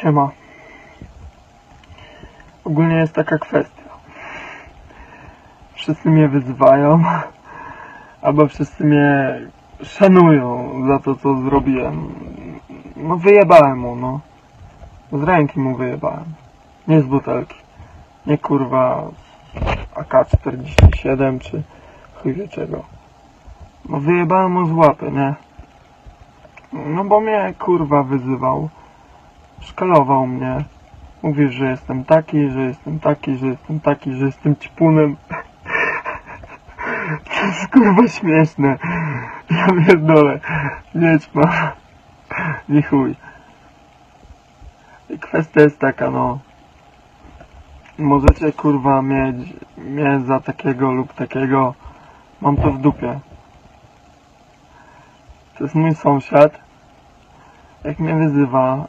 Siema. Ogólnie jest taka kwestia. Wszyscy mnie wyzywają, albo wszyscy mnie szanują za to, co zrobiłem. No wyjebałem mu, no. Z ręki mu wyjebałem. Nie z butelki. Nie kurwa z AK-47 czy chuj wie czego. No wyjebałem mu z łapy, nie? No bo mnie kurwa wyzywał. Szkalował mnie. Mówisz, że jestem taki, że jestem taki, że jestem taki, że jestem ćpunem. To jest kurwa śmieszne. Ja pierdolę. Nie ćma. Nie chuj. I kwestia jest taka, no. Możecie kurwa mieć mnie za takiego lub takiego. Mam to w dupie. To jest mój sąsiad. Jak mnie wyzywa,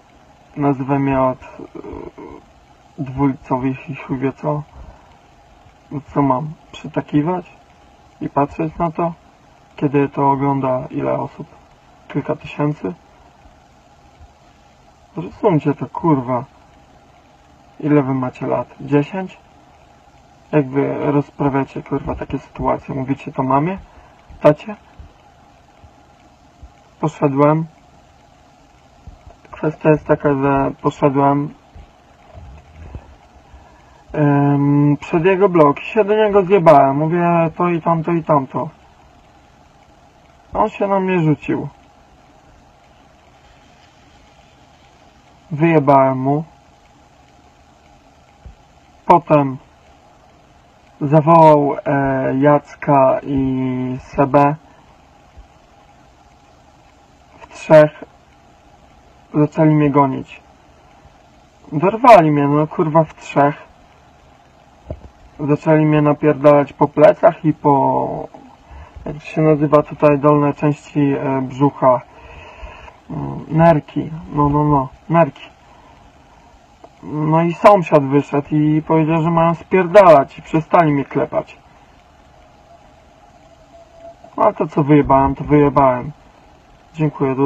nazywa mnie od y, dwójcowych i wie co. No co mam? Przytakiwać? I patrzeć na to? Kiedy to ogląda ile osób? Kilka tysięcy? Zrozumcie to kurwa. Ile wy macie lat? Dziesięć? Jak wy rozprawiacie kurwa takie sytuacje? Mówicie to mamie? Tacie? Poszedłem. Kwestia jest taka, że poszedłem em, przed jego blok i się do niego zjebałem. Mówię to i tamto i tamto. On się na mnie rzucił. Wyjebałem mu. Potem zawołał e, Jacka i Sebę. W trzech zaczęli mnie gonić. Dorwali mnie, no kurwa w trzech. Zaczęli mnie napierdalać po plecach i po... Jak się nazywa tutaj dolne części e, brzucha. Mm, Nerki. No, no, no. Nerki. No i sąsiad wyszedł i powiedział, że mają spierdalać i przestali mnie klepać. No a to co wyjebałem, to wyjebałem. Dziękuję, do